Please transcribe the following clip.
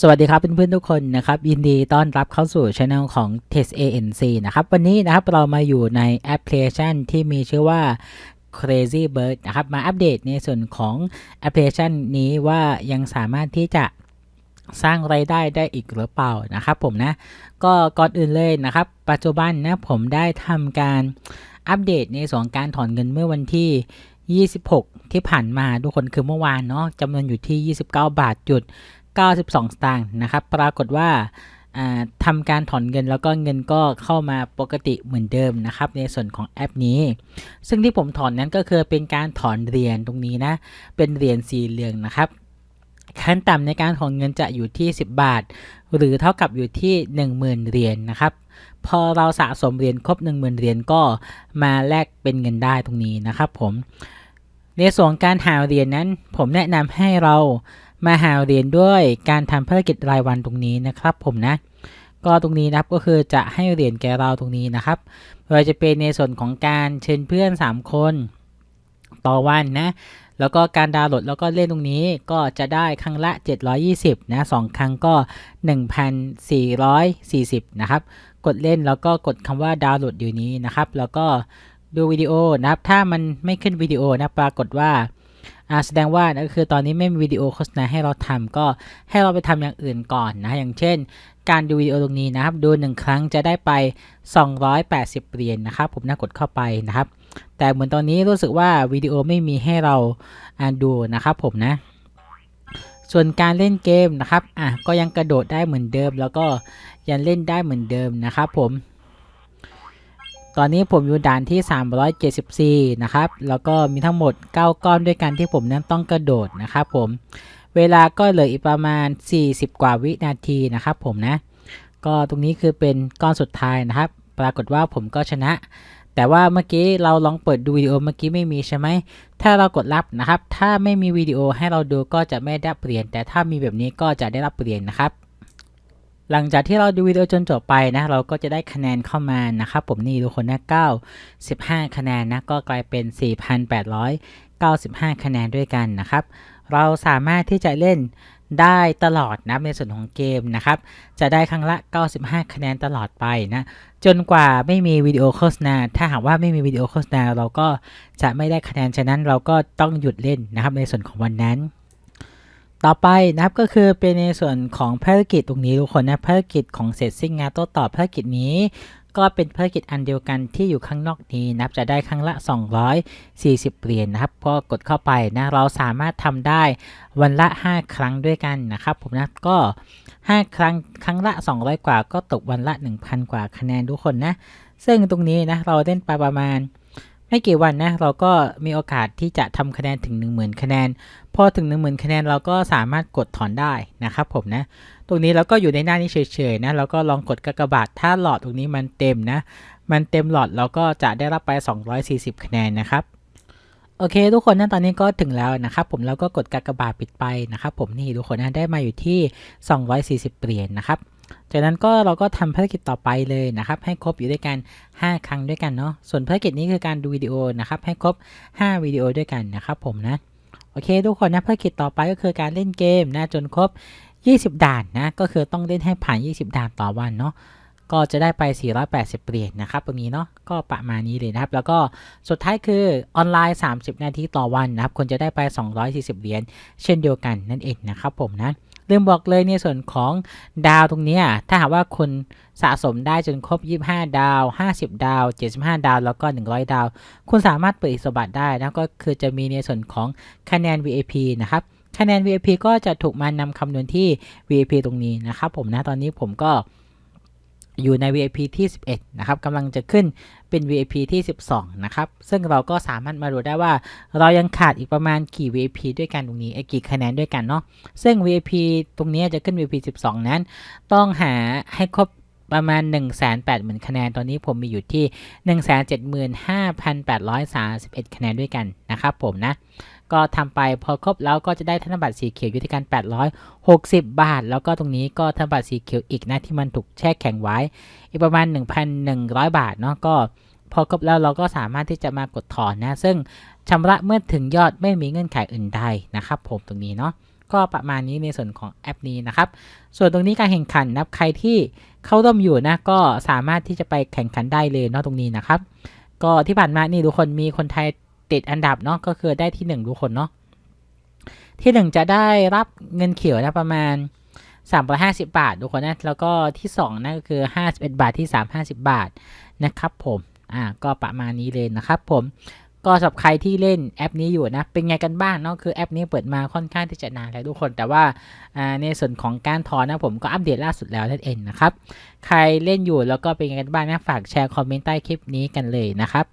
สวัสดีครับเพื่อนๆทุกคนนะครับยินดีต้อนรับเข้าสู่ช anel ของ Test ANC นะครับวันนี้นะครับเรามาอยู่ในแอปพลิเคชันที่มีชื่อว่า Crazy Bird นะครับมาอัปเดตในส่วนของแอปพลิเคชันนี้ว่ายังสามารถที่จะสร้างไรายได้ได้อีกหรือเปล่านะครับผมนะก็ก่อนอื่นเลยนะครับ ปัจจุบันนะผมได้ทำการอัปเดตในส่วนของการถอนเงินเมื่อวันที่26 ที่ผ่านมาทุกคนคือเมื่อวานเนาะจำนวนอยู่ที่ 29 บาทจุด 92 สตางค์นะครับ ปรากฏว่าทำการถอนเงินแล้วก็เงินก็เข้ามาปกติเหมือนเดิมนะครับ ในส่วนของแอปนี้ ซึ่งที่ผมถอนนั้นก็คือเป็นการถอนเหรียญตรงนี้นะ เป็นเหรียญสีเหลืองนะครับขั้นต่ำในการถอนเงินจะอยู่ที่ 10 บาท หรือเท่ากับอยู่ที่ 10,000 เหรียญนนะครับ พอเราสะสมเหรียญครบ 10,000 เหรียญก็มาแลกเป็นเงินได้ตรงนี้นะครับผมในส่วนการหาเหรียญนั้นผมแนะนำให้เรา มาหาเหรียญด้วยการทำภารกิจรายวันตรงนี้นะครับผมนะ ก็ตรงนี้นะครับก็คือจะให้เหรียญแก่เราตรงนี้นะครับโดยจะเป็นในส่วนของการเชิญเพื่อน 3 คนต่อวันนะ แล้วก็การดาวน์โหลดแล้วก็เล่นตรงนี้ก็จะได้ครั้งละ 720 นะสครั้งก็ 1,440 นะครับ กดเล่นแล้วก็กดคำว่าดาวน์โหลดอยู่นี้นะครับ แล้วก็ดูวิดีโอนะครับ ถ้ามันไม่ขึ้นวิดีโอนะ ปรากฏว่า อ่าแสดงว่านั่นคือตอนนี้ไม่มีวิดีโอโฆษณาให้เราทำก็ให้เราไปทำอย่างอื่นก่อนนะ อย่างเช่น การดูวิดีโอตรงนี้นะครับ ดูหนึ่งครั้งจะได้ไป 280เหรียญนนะครับ ผมน่ากดเข้าไปนะครับ แต่เหมือนตอนนี้รู้สึกว่าวิดีโอไม่มีให้เราดูนะครับผมนะ ส่วนการเล่นเกมนะครับอะก็ยังกระโดดได้เหมือนเดิม แล้วก็ยังเล่นได้เหมือนเดิมนะครับผม ตอนนี้ผมอยู่ด่านที่ 374 นะครับ แล้วก็มีทั้งหมด 9 ก้อนด้วยกันที่ผมนั้นต้องกระโดดนะครับผม เวลาก็เหลืออีกประมาณ 40 กว่าวินาทีนะครับผมนะ ก็ตรงนี้คือเป็นก้อนสุดท้ายนะครับ ปรากฏว่าผมก็ชนะ แต่ว่าเมื่อกี้เราลองเปิดดูวิดีโอเมื่อกี้ไม่มีใช่ไหม ถ้าเรากดรับนะครับ ถ้าไม่มีวิดีโอให้เราดูก็จะไม่ได้เปลี่ยน แต่ถ้ามีแบบนี้ก็จะได้รับเปลี่ยนนะครับ หลังจากที่เราดูวิดีโอจนจบไปนะ เราก็จะได้คะแนนเข้ามานะครับผมนี่ทุกคนนะ9 15 คะแนนนะ ก็กลายเป็น 4,895 คะแนนด้วยกันนะครับ เราสามารถที่จะเล่นได้ตลอดนะในส่วนของเกมนะครับ จะได้ครั้งละ 95 คะแนนตลอดไปนะ จนกว่าไม่มีวิดีโอโฆษณา ถ้าหากว่าไม่มีวิดีโอโฆษณาเราก็จะไม่ได้คะแนน ฉะนั้นเราก็ต้องหยุดเล่นนะครับในส่วนของวันนั้น ต่อไปนะครับก็คือเป็นในส่วนของภารกิจตรงนี้ทุกคนนะภารกิจของเสร็จสิ้นงานโต้ตอบภารกิจนี้ ก็เป็นภารกิจอันเดียวกันที่อยู่ข้างนอกนี้นะครับจะได้ครั้งละ 240 เหรียญนนะครับพอกดเข้าไปนะเราสามารถทำได้วันละ 5 ครั้งด้วยกันนะครับผมนะก็ 5 ครั้งครั้งละ 200 กว่า ก็ตกวันละ 1,000 กว่าคะแนนทุกคนนะซึ่งตรงนี้นะเราเล่นไปประมาณ ไม่กี่วันนะเราก็มีโอกาสที่จะทำคะแนนถึง 10,000 คะแนน พอถึง 10,000 คะแนนเราก็สามารถกดถอนได้นะครับผมนะ ตรงนี้เราก็อยู่ในหน้านี้เฉยๆนะเราก็ลองกดกากบาทถ้าหลอดตรงนี้มันเต็มนะ มันเต็มหลอดเราก็จะได้รับไป 240 คะแนนนะครับโอเค ทุกคนนะตอนนี้ก็ถึงแล้วนะครับผมแล้วก็กดกากบาทปิดไปนะครับผมนี่ทุกคนนะได้มาอยู่ที่ 240 เหรียญนนะครับ จากนั้นก็เราก็ทำภารกิจต่อไปเลยนะครับ ให้ครบอยู่ด้วยกัน 5 ครั้งด้วยกันเนาะ ส่วนภารกิจนี้คือการดูวิดีโอนะครับ ให้ครบ 5 วิดีโอด้วยกันนะครับผมนะ โอเคทุกคนนะภารกิจต่อไปก็คือการเล่นเกมนะจนครบ 20 ด่านนะ ก็คือต้องเล่นให้ผ่าน 20 ด่านต่อวันเนาะก็จะได้ไป 480 เหรียญนนะครับ ตรงนี้เนาะ ก็ประมาณนี้เลยนะครับ แล้วก็สุดท้ายคือออนไลน์ 30 นาทีต่อวันนะครับ คนจะได้ไป 240 เหรียญเช่นเดียวกันนั่นเองนะครับผมนะ ลืมบอกเลยในส่วนของดาวตรงนี้ถ้าหากว่าคุณสะสมได้จนครบ 25 ดาว 50 ดาว 75 ดาว แล้วก็ 100 ดาว คุณสามารถเปิดอิสบัตได้นะก็คือจะมีในส่วนของคะแนน VIP นะครับคะแนน VIP ก็จะถูกมานำคำนวณที่ VIP ตรงนี้นะครับผมนะตอนนี้ผมก็ อยู่ใน VIP ที่ 11 นะครับกำลังจะขึ้นเป็น VIP ที่ 12 นะครับ ซึ่งเราก็สามารถมาดูได้ว่า เรายังขาดอีกประมาณกี่ VIP ด้วยกันตรงนี้ไอ้กี่คะแนนด้วยกันเนาะ ซึ่ง VIP ตรงนี้จะขึ้น VIP 12 นั้น ต้องหาให้ครบประมาณ 1 8 0 0 0 0 คะแนน ตอนนี้ผมมีอยู่ที่ 175,831 คะแนนด้วยกันนะครับผมนะ ก็ทำไปพอครบแล้วก็จะได้ธนบัตรสีเขียวอยู่ที่การ 860 บาท แล้วก็ตรงนี้ก็ธนบัตรสีเขียวอีกนะที่มันถูกแช่แข็งไว้ อีกประมาณ 1,100 บาทเนาะก็พอครบแล้วเราก็สามารถที่จะมากดถอนนะ ซึ่งชำระเมื่อถึงยอดไม่มีเงื่อนไขอื่นใดนะครับผมตรงนี้เนาะก็ประมาณนี้ในส่วนของแอปนี้นะครับ ส่วนตรงนี้การแข่งขันนับใครที่เข้าร่วมอยู่นะก็สามารถที่จะไปแข่งขันได้เลยเนาะตรงนี้นะครับ ก็ที่ผ่านมานี่ทุกคนมีคนไทย ติดอันดับเนาะก็คือได้ที่หนึ่งทุกคนเนาะที่หนึ่งจะได้รับเงินเขียวนะประมาณ 350 บาททุกคนนะแล้วก็ที่สองนั่นก็คือ 51 บาทที่ 350 บาทนะครับผมอ่าก็ประมาณนี้เลยนะครับผมก็สำหรับใครที่เล่นแอปนี้อยู่นะ เป็นไงกันบ้างเนาะคือแอปนี้เปิดมาค่อนข้างที่จะนานแล้วทุกคน แต่ว่าอ่าในส่วนของการถอนนะผมก็อัปเดตล่าสุดแล้วนั่นเองนะครับ ใครเล่นอยู่แล้วก็เป็นไงกันบ้างนะฝากแชร์คอมเมนต์ใต้คลิปนี้กันเลยนะครับ